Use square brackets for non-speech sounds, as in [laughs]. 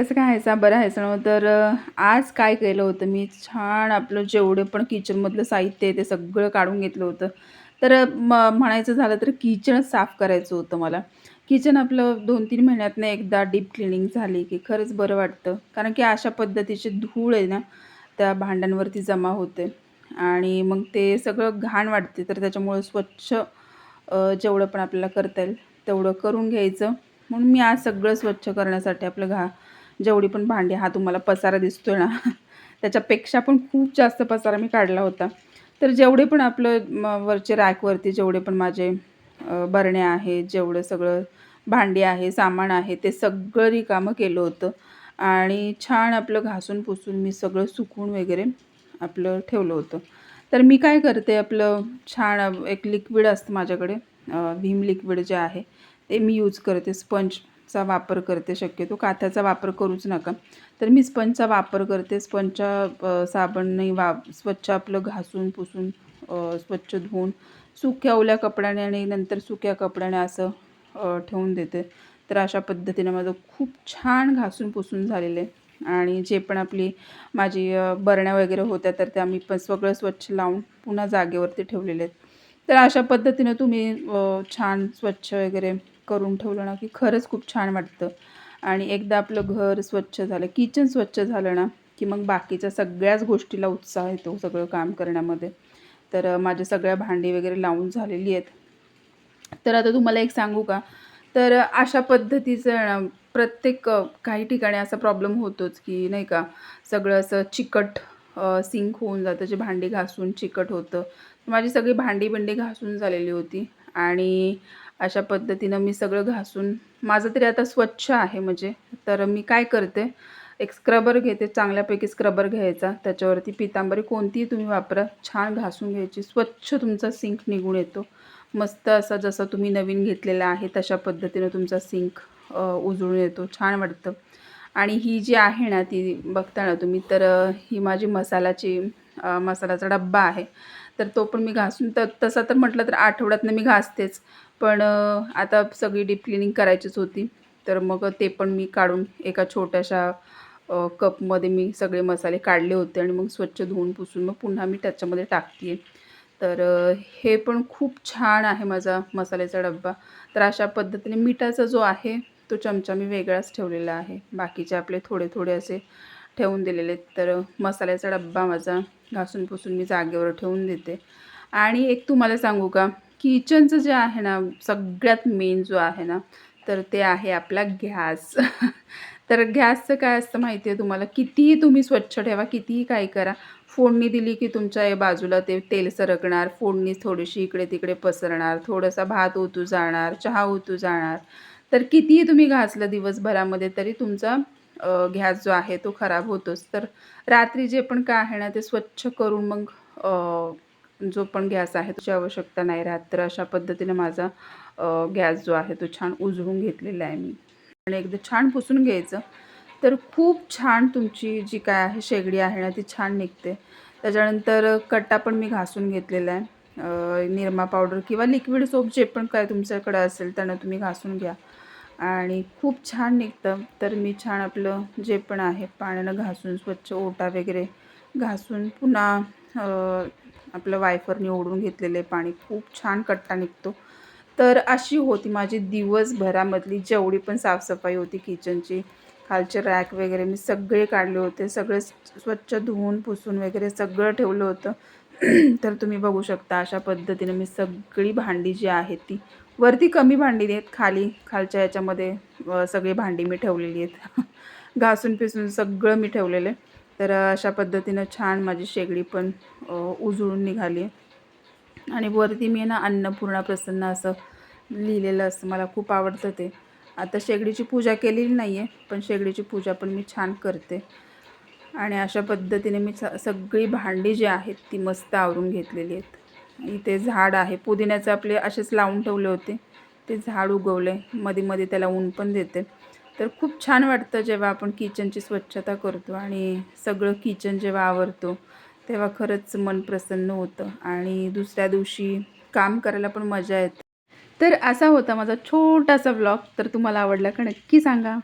कसं काय आहे? बरं आहे. ना तर आज काय केलं होतं? मी छान आपलं जेवढे पण किचनमधलं साहित्य आहे ते सगळं काढून घेतलं होतं. तर म म्हणायचं झालं तर किचनच साफ करायचं होतं मला. किचन आपलं दोन तीन महिन्यातनं एकदा डीप क्लिनिंग झाली की खरंच बरं वाटतं. कारण की अशा पद्धतीचे धूळ आहे ना त्या भांड्यांवरती जमा होते. आणि मग ते सगळं घाण वाटते. तर त्याच्यामुळं स्वच्छ जेवढं पण आपल्याला करता येईल तेवढं करून घ्यायचं. म्हणून मी आज सगळं स्वच्छ करण्यासाठी आपलं घा जेवढी पण भांडी हा तुम्हाला पसारा दिसतोय ना त्याच्यापेक्षा पण खूप जास्त पसारा मी काढला होता. तर जेवढे पण आपलं वरचे रॅकवरती जेवढे पण माझे बरण्या आहेत जेवढं सगळं भांडी आहे सामान आहे ते सगळं रिकामं केलं होतं. आणि छान आपलं घासून पुसून मी सगळं सुकून वगैरे आपलं ठेवलं होतं. तर मी काय करते आपलं छान एक लिक्विड असतं माझ्याकडे व्हीम लिक्विड जे आहे ते मी यूज करते स्पंज. स्पंजचा वापर करते शक्यतो काथ्याचा वापर करूच नका. तर मी स्पंजचा वापर करते. स्पंजच्या साबणने वा स्वच्छ आपलं घासून पुसून स्वच्छ धुवून सुक्या ओल्या कपड्याने आणि नंतर सुक्या कपड्याने असं ठेवून देते. तर अशा पद्धतीने माझं खूप छान घासून पुसून झालेलं. आहे आणि जे पण आपली माझी बरण्या वगैरे होत्या तर त्या मी पण सगळं स्वच्छ लावून पुन्हा जागेवरती ठेवलेले आहेत. तर अशा पद्धतीनं तुम्ही छान स्वच्छ वगैरे करून ठेवलं ना की खरंच खूप छान वाटतं. आणि एकदा आपलं घर स्वच्छ झालं किचन स्वच्छ झालं ना की मग बाकीच्या सगळ्याच गोष्टीला उत्साह येतो सगळं काम करण्यामध्ये. तर माझ्या सगळ्या भांडी वगैरे लावून झालेली आहेत. तर आता तुम्हाला एक सांगू का? तर अशा पद्धतीचं ना प्रत्येक काही ठिकाणी असा प्रॉब्लेम होतोच की नाही का सगळं असं चिकट सिंक होऊन जातं जे भांडी घासून चिकट होतं. माझी सगळी भांडी बिंडी घासून झालेली होती. आणि अशा पद्धतीनं मी सगळं घासून माझं तरी आता स्वच्छ आहे म्हणजे. तर मी काय करते एक स्क्रबर घेते चांगल्यापैकी स्क्रबर घ्यायचा. त्याच्यावरती पितांबरी कोणतीही तुम्ही वापरा छान घासून घ्यायची. स्वच्छ तुमचा सिंक निघून येतो. मस्त असा जसा तुम्ही नवीन घेतलेला आहे तशा पद्धतीनं तुमचा सिंक उजळून येतो. छान वाटतं. आणि ही जी आहे ना ती बघता ना तुम्ही तर ही माझी मसालाची मसाल्याचा डब्बा आहे. तर तो पण मी घासून तर तसा तर म्हटलं तर आठवड्यातनं मी घासतेच. पण आता सगळी डीप क्लिनिंग करायचीच होती. तर मग ते पण मी काढून एका छोट्याशा कपमध्ये मी सगळे मसाले काढले होते आणि मग स्वच्छ धुवून पुसून मग पुन्हा मी त्याच्यामध्ये टाकते तर हे पण खूप छान आहे माझा मसाल्याचा डब्बा. तर अशा पद्धतीने मिठाचा जो आहे तो चमचा मी वेगळाच ठेवलेला आहे. बाकीचे आपले थोडे थोडे असे ठेवून दिलेले तर मसाल्याचा डब्बा माझा घासून पुसून मी जागेवर ठेवून देते. आणि एक तुम्हाला सांगू का? किचनचं जे आहे ना सगळ्यात मेन जो आहे ना तर ते आहे आपला गॅस. [laughs] तर गॅसचं काय असतं माहिती आहे तुम्हाला? कितीही तुम्ही स्वच्छ ठेवा कितीही काय करा. फोडणी दिली की तुमच्या या बाजूला ते तेल सरकणार फोडणी थोडीशी इकडे तिकडे पसरणार थोडासा भात ओतू जाणार चहा ओतू जाणार. तर कितीही तुम्ही घासलं दिवसभरामध्ये तरी तुमचा गॅस जो आहे तो खराब होतोच. तर रात्री जे पण काय आहे ना ते स्वच्छ करून मग जो पण गॅस आहे त्याची आवश्यकता नाही राहत. तर अशा पद्धतीने माझा गॅस जो आहे तो छान उजळून घेतलेला आहे मी. आणि एकदा छान पुसून घ्यायचं. तर खूप छान तुमची जी काय आहे शेगडी आहे ना ती छान निघते. त्याच्यानंतर कट्टा पण मी घासून घेतलेला आहे. निरमा पावडर किंवा लिक्विड सोप जे पण काय तुमच्याकडे असेल त्यानं तुम्ही घासून घ्या. आणि खूप छान निघतं. तर मी छान आपलं जे पण आहे पाण्यानं घासून स्वच्छ ओटा वगैरे घासून पुन्हा आपलं वायफरने ओढून घेतलेले पाणी खूप छान कट्टा निघतो. तर अशी होती माझी दिवसभरामधली जेवढी पण साफसफाई होती किचनची. खालचे रॅक वगैरे मी सगळे काढले होते सगळे स्वच्छ धुवून पुसून वगैरे सगळं ठेवलं होतं. [clears throat] तर तुम्ही बघू शकता अशा पद्धतीने मी सगळी भांडी जी आहेत ती वरती कमी भांडी आहेत खाली खालच्या याच्यामध्ये सगळी भांडी मी ठेवलेली आहेत. [laughs] घासून पिसून सगळं मी ठेवलेलं आहे. तर अशा पद्धतीनं छान माझी शेगडी पण उजळून निघाली. आहे आणि वरती मी ना अन्नपूर्णा प्रसन्न असं लिहिलेलं असतं मला खूप आवडतं ते. आता शेगडीची पूजा केलेली नाही आहे पण शेगडीची पूजा पण मी छान करते. आणि अशा पद्धतीने मी स सगळी भांडी जी आहेत ती मस्त आवरून घेतलेली आहेत. इथे झाड आहे. पुदिन्याचं आपले असेच लावून ठेवले होते. ते झाड उगवले मध्ये मध्ये त्याला ऊन पण देते. तर खूप छान वाटतं जेव्हा आपण किचनची स्वच्छता करतो आणि सगळं किचन जेव्हा आवरतो तेव्हा खरंच मन प्रसन्न होतं आणि दुसऱ्या दिवशी काम करायला पण मजा येते. तर असा होता माझा छोटासा ब्लॉग तर तुम्हाला आवडला का नक्की सांगा.